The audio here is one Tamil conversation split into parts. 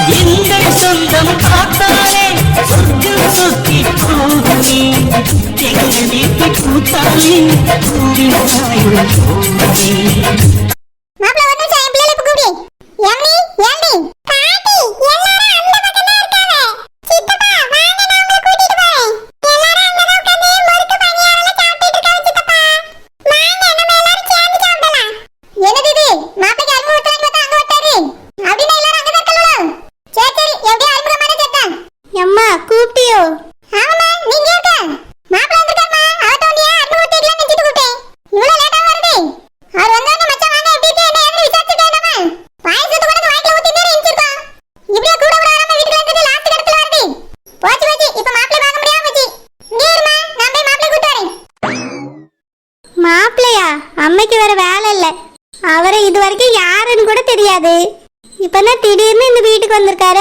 எங்கள் சொந்தம் காத்தாலே சொர்க்கம் சுத்தி போகுமே எங்கள் வீட்டு கூத்தாலே கூடினாயும் போகுமே மாப்பிள ஒரு நிமிஷம் என் பிள்ளைகளை இப்ப கூப்பிடு எம்மி எம்மி பாட்டி எல்லாரும் அந்த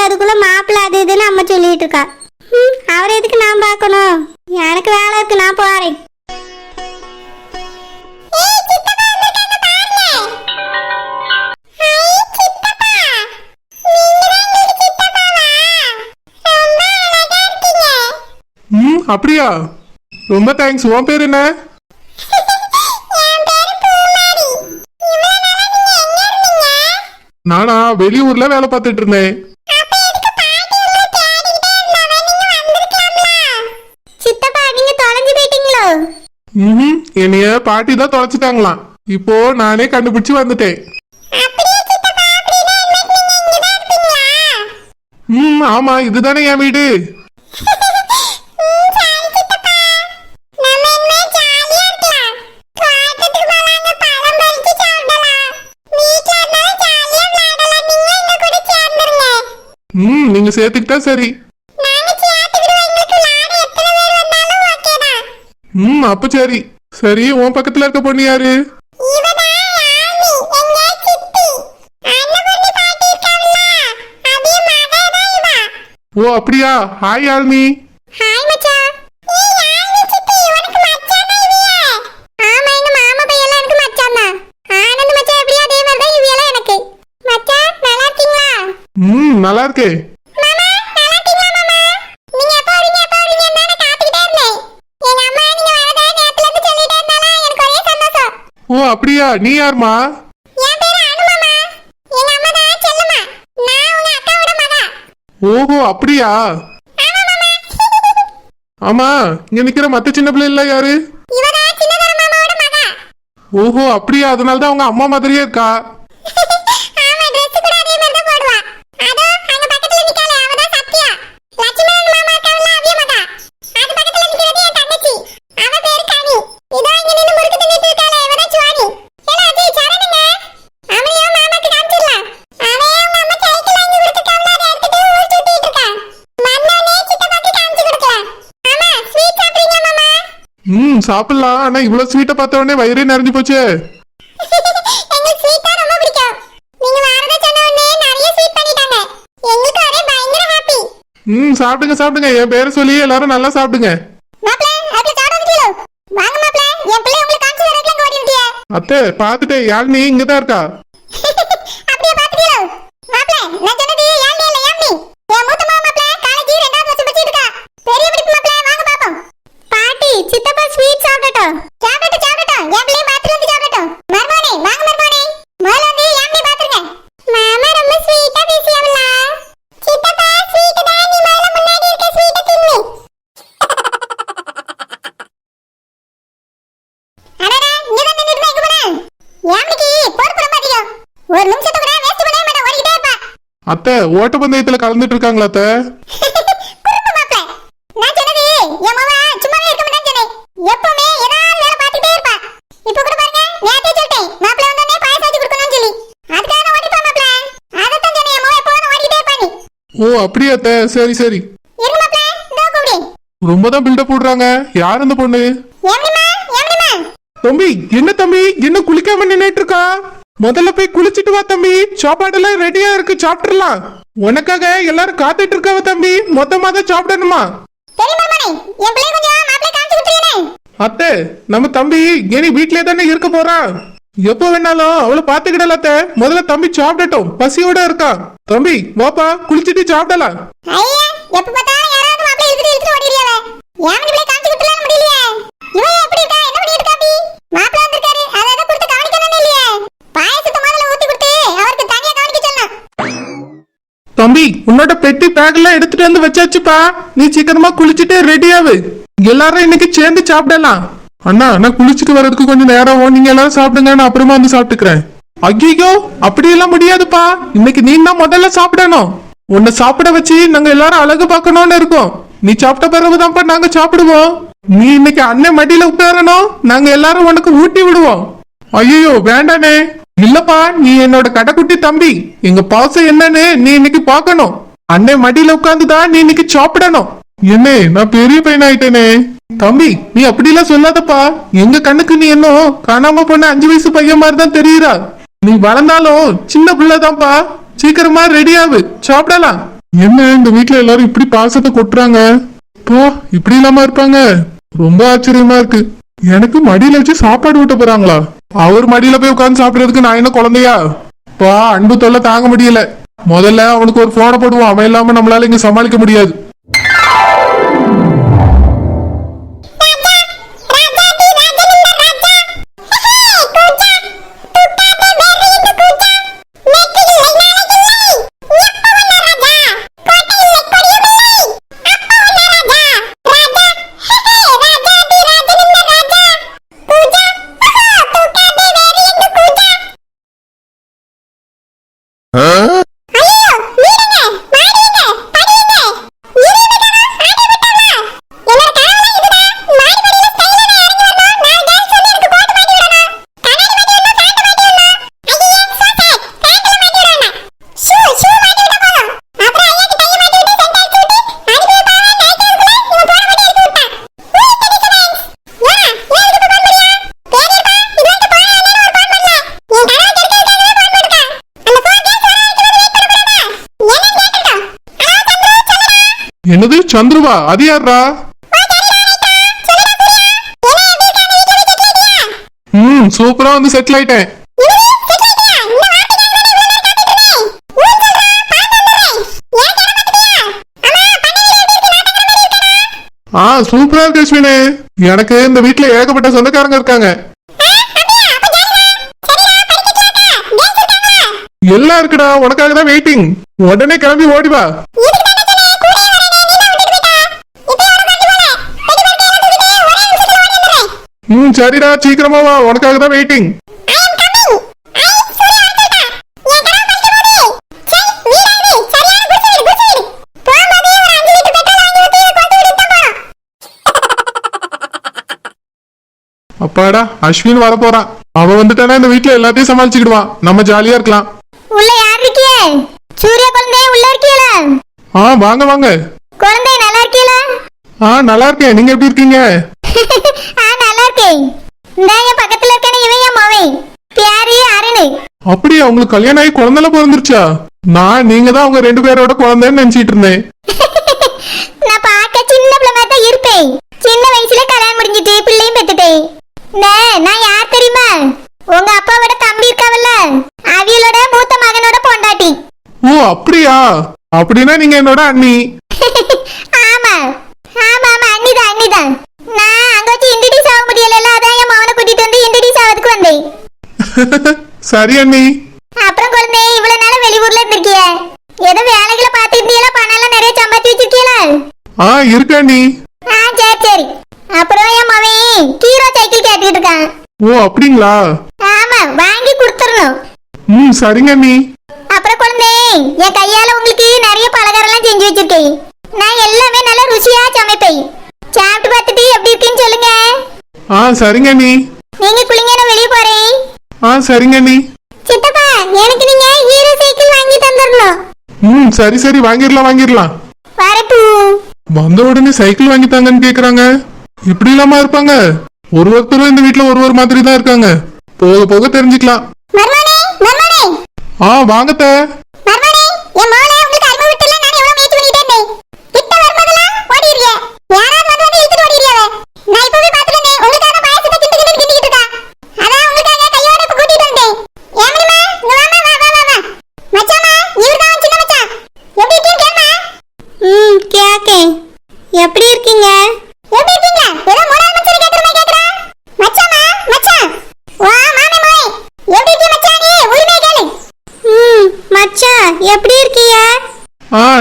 அதுக்குள்ள மாப்பிள்ளை அது இதுன்னு அம்மா சொல்லிட்டு இருக்கா. அவரை எதுக்கு நான் பார்க்கணும்? எனக்கு வேலை இருக்கு நான் போறேன். ம் அப்படியா? ரொம்ப தேங்க்ஸ் உன் பேர் என்ன? நானா வெளியூர்ல வேலை பார்த்துட்டு இருந்தேன். ம் என்னைய பாட்டி தான் தொலைச்சிட்டாங்களாம். இப்போ நானே கண்டுபிடிச்சு வந்துட்டேன். ம் ஆமா இதுதானே என் வீடு. ம் நீங்க சேர்த்துக்கிட்டா சரி. ம் அப்ப சரி. சரி உன் பக்கத்துல இருக்க பொண்ணு யாரு? ஓ அப்படியா? ஹாய் ஆல்மி. ஹாய் மச்சான் ஏய் யாரு சித்தி உனக்கு மச்சானா இவிய? ஆமா எங்க மாமா பையன் எனக்கு மச்சான் தான் ஆனந்த் மச்சான் எப்படியோ அதே மாதிரி தான் இவியெல்லாம் எனக்கு. மச்சான் நல்லா இருக்கீங்களா? ம் நல்லா இருக்கே மாமா நல்லா இருக்கீங்களா மாமா நீங்க எப்போ வருவீங்க எப்போ வருவீங்க நான் காத்துக்கிட்டே இருந்தேன் எங்க அம்மா நீங்க வரதா நேத்துல இருந்து சொல்லிட்டே இருந்தாலும் எனக்கு ஒரே சந்தோஷம் ஓ அப்படியா? நீ யாருமா? ஓஹோ அப்படியா? ஆமா இங்க நிக்கிற மத்த சின்ன பிள்ளை இல்ல யாரு ஓஹோ அப்படியா? அதனால தான் அவங்க அம்மா மாதிரியே இருக்கா ஆமா Dress கூட அதே மாதிரி தான் போடுவா அதோ அங்க பக்கத்துல நிக்காளே அவ தான் சத்யா லட்சுமணன் மாமா இருக்காவல்ல அவிய மகா அது பக்கத்துல நிக்கிறது என் தங்கச்சி அவ பேரு கனி இதோ இங்க நின்னு முறுக்கு தின்னுட்டு இருக்காளே இவ தான் சுவானி ஏல அஜய் சரணுங்க அவளையோ மாமாக்கு காமிச்சிடலாம் அவ அவங்க அம்மா சைக்கிள் வாங்கி கொடுத்துருக்காவல அதை எடுத்துட்டு ஊர் சுத்திட்டு இருக்கா வந்தோடனே சித்தப்பாக்கு காமிச்சு கொடுக்கலாம் ஆமா ஸ்வீட் சாப்பிடுறீங்களா மாமா ம் சாப்பிடலாம் ஆனா இவ்வளவு ஸ்வீட்டை பார்த்த உடனே வயிறே நிறைஞ்சு போச்சே. ம் சாப்பிடுங்க சாப்பிடுங்க. என் பேரை சொல்லி எல்லாரும் நல்லா சாப்பிடுங்க. மாப்ள அதுல சாப்பிட வந்துட்டீங்களோ வாங்க மாப்ள என் பிள்ளை உங்களுக்கு காமிச்சு வரதுல இங்க ஓடி வந்துட்டியே அத்தை பார்த்துட்டேன் யாழினி இங்க தான் இருக்கா அப்படியே பாத்துட்டீங்களோ மாப்ள நான் சொன்னது யாழ்னி இல்ல யாம்னி என் மூத்த மாமா மாப்ள காலேஜ் ரெண்டாவது வருஷம் படிச்சிட்டு இருக்கா பெரிய படிப்பு மாப்ள வாங்க பாப்போம் பாட்டி சித்தப்பா ஸ்வீட் சாப்பிடட்டும் சாப்பிடட்டும் சாப்பிடட்டும் என் பிள்ளையும் பாத்துட்டு வந்து சாப்பிடட்டும் மர்மோனே வாங்க மர்மோனே முதல்ல வந்து யாம்னி பாத்துருங்க மாமா ரொம்ப ஸ்வீட்டா பேசியாவல சித்தப்பா ஸ்வீட் தான் நீ முதல்ல முன்னாடி இருக்க ஸ்வீட்டை தின்னு அடடா இங்க தான் நின்னுட்டு எங்க போன யாம்னிக்கு பொறுப்பு ரொம்ப அதிகம் ஒரு நிமிஷத்தை கூட வேஸ்ட் பண்ணவே மாட்டேன் ஓடிக்கிட்டே இருப்பா அத்தை ஓட்டப்பந்தயத்துல கலந்துட்டு இருக்காங்களா அத்தை குறும்பு மாப்ள. நான் சொன்னது, என் மவ சும்மாவே இருக்க மாட்டான்னு சொன்னேன். எப்பவுமே ஏதாவது வேலை பார்த்துட்டே இருப்பா. இப்ப கூட பாருங்க, நேத்தே சொல்லிட்டேன், மாப்பிள்ளை வந்தோடனே பாயாசம் வச்சு கொடுக்கணும்னு சொல்லி. அதுக்காக நான் ஓடிப்போன் மாப்ள. அதைத்தான் சொன்னேன், என் மவ எப்போதும் ஓடிக்கிட்டே இருப்பா நீ. ஓ அப்படியா அத்தை? சரி சரி. ரொம்ப தான் பில்டப் போடுறாங்க. யார் அந்த பொண்ணு? தம்பி என்ன தம்பி? என்ன குளிக்காம நின்னுட்டு இருக்கா? முதல்ல போய் குளிச்சிட்டு வா தம்பி. சாப்பாடெல்லாம் ரெடியா இருக்கு சாப்பிட்டுறலாம் உனக்காக எல்லாரும் காத்துட்டு இருக்காவ தம்பி. மொத்தமா தான் சாப்பிடணுமா. அத்தை நம்ம தம்பி இனி வீட்லயே தானே இருக்க போறான் எப்ப வேணாலும் அவளை பாத்துக்கிடலாத்த முதல்ல தம்பி சாப்பிடட்டும். பசியோட இருக்கா தம்பி வாப்பா குளிச்சிட்டு சாப்பிடலாம். தம்பி உன்னோட பெட்டி பேக்கெல்லாம் எடுத்துட்டு வந்து வச்சாச்சுப்பா. நீ சீக்கிரமா குளிச்சுட்டு ரெடி ஆகு எல்லாரும் இன்னைக்கு சேர்ந்து சாப்பிடலாம். அண்ணா நான் குளிச்சுட்டு வர்றதுக்கு கொஞ்சம் நேரம் நீங்க எல்லாரும் சாப்பிடுங்க நான் அப்புறமா வந்து சாப்பிட்டுக்கிறேன். ஐயோ அப்படியெல்லாம் முடியாதுப்பா. இன்னைக்கு நீ தான் முதல்ல சாப்பிடணும். உன்னை சாப்பிட வச்சு நாங்க எல்லாரும் அழகு பார்க்கணும்னு இருக்கோம். நீ சாப்பிட்ட பிறகுதான்ப்பா நாங்க சாப்பிடுவோம். நீ இன்னைக்கு அண்ணன் மடியில உட்காரணும். நாங்க எல்லாரும் உனக்கு ஊட்டி விடுவோம். ஐயோ வேண்டானே இல்லப்பா நீ என்னோட கடைக்குட்டி தம்பி. எங்க பாசம் என்னன்னு நீ இன்னைக்கு பார்க்கணும். அண்ணன் மடியில உட்காந்துதான் நீ இன்னைக்கு சாப்பிடணும். என்னே நான் பெரிய பையன் ஆயிட்டேனே. தம்பி நீ அப்படிலாம் சொல்லாதப்பா. எங்க கண்ணுக்கு நீ என்ன காணாம போன அஞ்சு வயசு பையன் மாதிரி தான் தெரியுறா. நீ வளர்ந்தாலும் சின்ன பிள்ளைதான்ப்பா. சீக்கிரமா ரெடி ஆகு சாப்பிடலாம். என்ன இந்த வீட்ல எல்லாரும் இப்படி பாசத்தை கொட்டுறாங்க? போ இப்படி இல்லாம இருப்பாங்க. ரொம்ப ஆச்சரியமா இருக்கு. எனக்கு மடியில வச்சு சாப்பாடு ஊட்ட போறாங்களா? அவர் மடியில போய் உட்கார்ந்து சாப்பிடுறதுக்கு நான் என்ன குழந்தையா? பா அன்பு தொல்லை தாங்க முடியல. முதல்ல அவனுக்கு ஒரு போனை போடுவோம். அவன் இல்லாம நம்மளால இங்க சமாளிக்க முடியாது. சந்துருவா அது யாரா ம் சூப்பரா வந்து செட்டில் ஆயிட்டேன். ஆ சூப்பரா இருக்கு அஸ்வினே. எனக்கு இந்த வீட்ல ஏகப்பட்ட சொந்தக்காரங்க இருக்காங்க. எல்லாம் இருக்குடா உனக்காக தான் வெயிட்டிங் உடனே கிளம்பி ஓடி வா. ம் சரிடா சீக்கிரமா வா. உனக்காக தான் வெயிட்டிங் அப்பாடா அஸ்வின் வர போறான். அவன் வந்துட்டானா இந்த வீட்ல எல்லாத்தையும் சமாளிச்சுக்கிடுவான். நம்ம ஜாலியா இருக்கலாம். உள்ள யார் இருக்கியே சூர்யா குழந்தை உள்ள இருக்கீல ஆ வாங்க வாங்க. குழந்தை நல்லா இருக்கீல ஆ நல்லா இருக்கேன். நீங்க எப்படி இருக்கீங்க? ஆ நல்லா இருக்கேன் இந்த என் பக்கத்துல இருக்கானே இவன் என் மவன்? பியாரு அருணு. அப்படியா உங்களுக்கு கல்யாணம் ஆகி குழந்தைல பிறந்துருச்சா? நான் நீங்க தான் உங்க ரெண்டு பேரோட குழந்தைன்னு நினைச்சிட்டு இருந்தேன். நான் பார்க்க சின்ன பிள்ளை மாதிரி தான் இருப்பேன். சின்ன வயசுல கல்யாணம் முடிஞ்சிட்டு பிள்ளையும் பெத்துட்டேன். நான் யார் தெரியுமா? உங்க அப்பாவோட தம்பி இருக்காவல்ல? அவியலோட மூத்த மகனோட பொண்டாட்டி. ஓ அப்படியா? அப்படின்னா நீங்க என்னோட அண்ணி ஆமா ஆமா ஆமா அண்ணிதான் அண்ணிதான் நான் அங்க வச்சு இன்ட்ரடியூஸ் ஆக முடியல அதான் என் மகனை கூட்டிட்டு வந்து இன்ட்ரடியூஸ் ஆகிறதுக்கு வந்தேன் சரி அண்ணி. அப்புறம் குழந்தை இவ்வளவு நாள் வெளியூர்ல இருந்திருக்கிய. ஏதோ வேலைகளை பார்த்துருந்தீங்களா? பணம் எல்லாம் நிறைய சம்பாத்தி வச்சிருக்கீங்களா? ஆ இருக்க அண்ணி. ஆ சரி சரி. அப்புறம் என் மவன் ஹீரோ சைக்கிள் கேட்டுக்கிட்டு இருக்கான். ஓ அப்படிங்களா? ஆமா வாங்கி கொடுத்துடணும். ம் சரிங்க அண்ணி. அப்புறம் குழந்தை என் கையால உங்களுக்கு நிறைய பலகாரம்லாம் செஞ்சு வச்சிருக்கேன். நான் எல்லாமே நல்லா ருசியா சமைப்பேன். சாப்பிட்டு பார்த்துட்டு எப்படி இருக்குன்னு சொல்லுங்க. ஆ சரிங்க அண்ணி. நீங்க குளிங்க நான் வெளியே போறேன். ஆ சரிங்க அண்ணி. சித்தப்பா எனக்கு நீங்க ஹீரோ சைக்கிள் வாங்கி தந்துடணும் ம் சரி சரி வாங்கிடலாம் வாங்கிடலாம். வரட்டு வந்த உடனே சைக்கிள் வாங்கி தாங்கன்னு கேக்குறாங்க. இப்படி இல்லாம இருப்பாங்க? ஒரு ஒருத்தரும் இந்த வீட்ல ஒரு ஒரு மாதிரி தான் இருக்காங்க. போக போக தெரிஞ்சுக்கலாம். மர்மானே மர்மானே. ஆ வாங்கத்த மர்மானே என் மோளை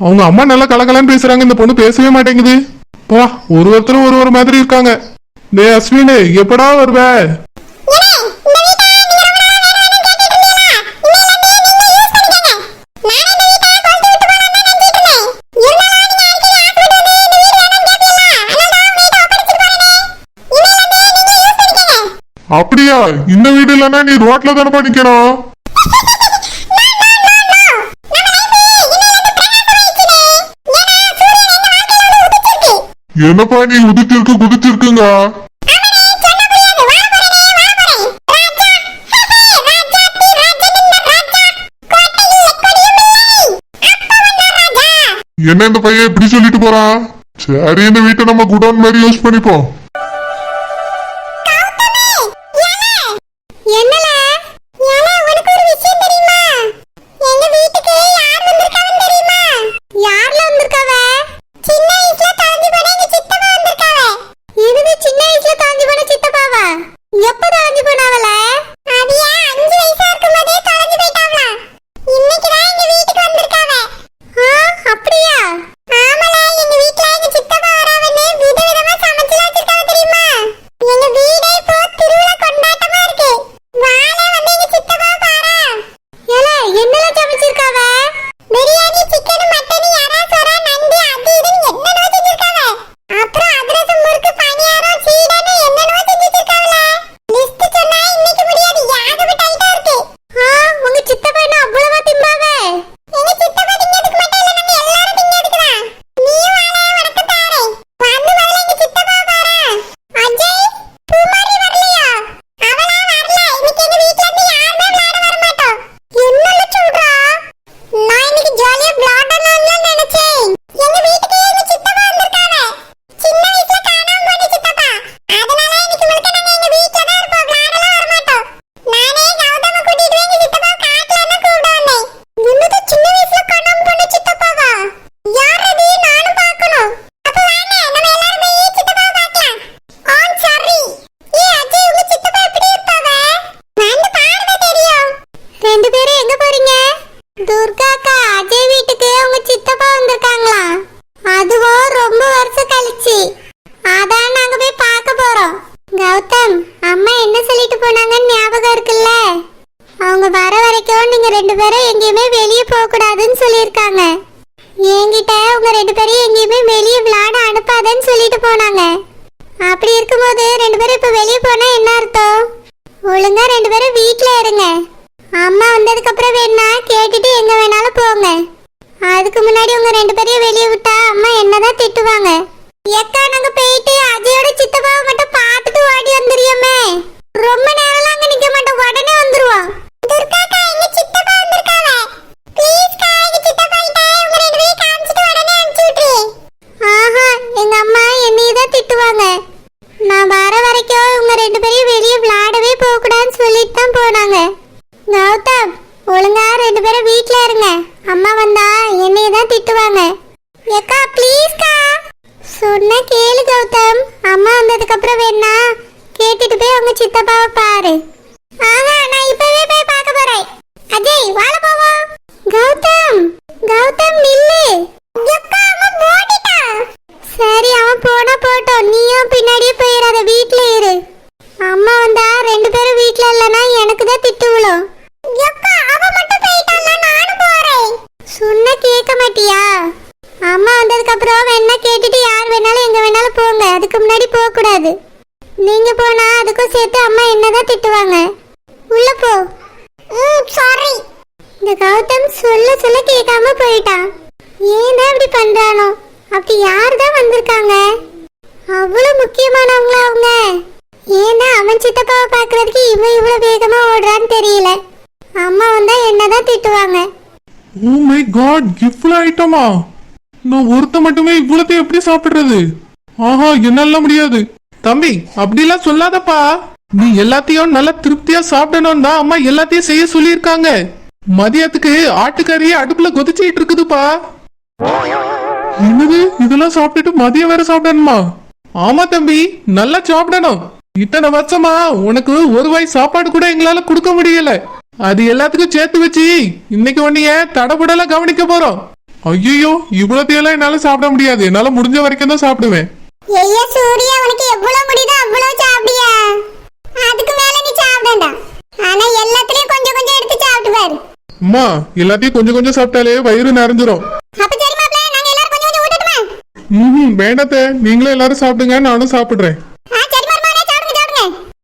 அவங்க அம்மா நல்லா கலக்கலான்னு பேசுறாங்க இந்த பொண்ணு பேசவே மாட்டேங்குது. பா ஒரு ஒருத்தரும் ஒரு ஒரு மாதிரி இருக்காங்க. டே அஸ்வின் எப்படா வருவ? அப்படியா? இந்த வீடு இல்லைன்னா நீ ரோட்ல தானே பண்ணிக்கணும் என்னப்பா நீ உதிச்சிருக்கு குதிச்சிருக்குங்க என்ன இந்த பையன் இப்படி சொல்லிட்டு போறான் சரி இந்த வீட்டை நம்ம குடோன் மாதிரி யூஸ் பண்ணிப்போம். Marto! வெளியே விளையாடவே போகக்கூடாதுன்னு சொல்லிட்டு தான் போனாங்க. போறதுக்கு இவன் இவ்வளவு வேகமா ஓடுறான்னு தெரியல. அம்மா வந்தா என்னதான் திட்டுவாங்க. ஓ மை காட் இவ்வளவு ஐட்டமா? நான் ஒருத்த மட்டுமே இவ்வளோத்தையும் எப்படி சாப்பிடுறது? ஆஹா என்னால முடியாது. தம்பி அப்படிலாம் சொல்லாதப்பா. நீ எல்லாத்தையும் நல்லா திருப்தியா சாப்பிடணும் தான் அம்மா எல்லாத்தையும் செய்ய சொல்லியிருக்காங்க. மதியத்துக்கு ஆட்டுக்கறியே அடுப்புல கொதிச்சுட்டு இருக்குதுப்பா. என்னது? இதெல்லாம் சாப்பிட்டுட்டு மதியம் வேற சாப்பிடணுமா? ஆமா தம்பி நல்லா சாப்பிடணும். இத்தனை வருஷமா உனக்கு ஒரு வாய் சாப்பாடு கூட எங்களால கொடுக்க முடியல. அது எல்லாத்துக்கும் சேர்த்து வச்சு இன்னைக்கு உன்னைய தடபுடல கவனிக்க போறோம். ஐயோ இவ்வளத்தையெல்லாம் என்னால சாப்பிட முடியாது. என்னால முடிஞ்ச வரைக்கும் தான் சாப்பிடுவேன். ஐயா சூர்யா உனக்கு எவ்வளவு முடியுதோ அவ்வளவு சாப்பிடியா? அதுக்கு மேல நீ சாப்பிடண்டா ஆனா எல்லாத்துலயும் கொஞ்சம் கொஞ்சம் எடுத்து சாப்பிட்டு பாரு. அம்மா எல்லாத்தையும் கொஞ்சம் கொஞ்சம் சாப்பிட்டாலே வயிறு நிறைஞ்சிரும். அப்ப சரி மாப்ள நாங்க எல்லாரும் கொஞ்சம் கொஞ்சம் ஊட்டட்டுமா? ம் வேண்டாத்த. நீங்களும் எல்லாரும் சாப்பிடுங்க நானும் சாப்பிடுறேன். ஆ சரி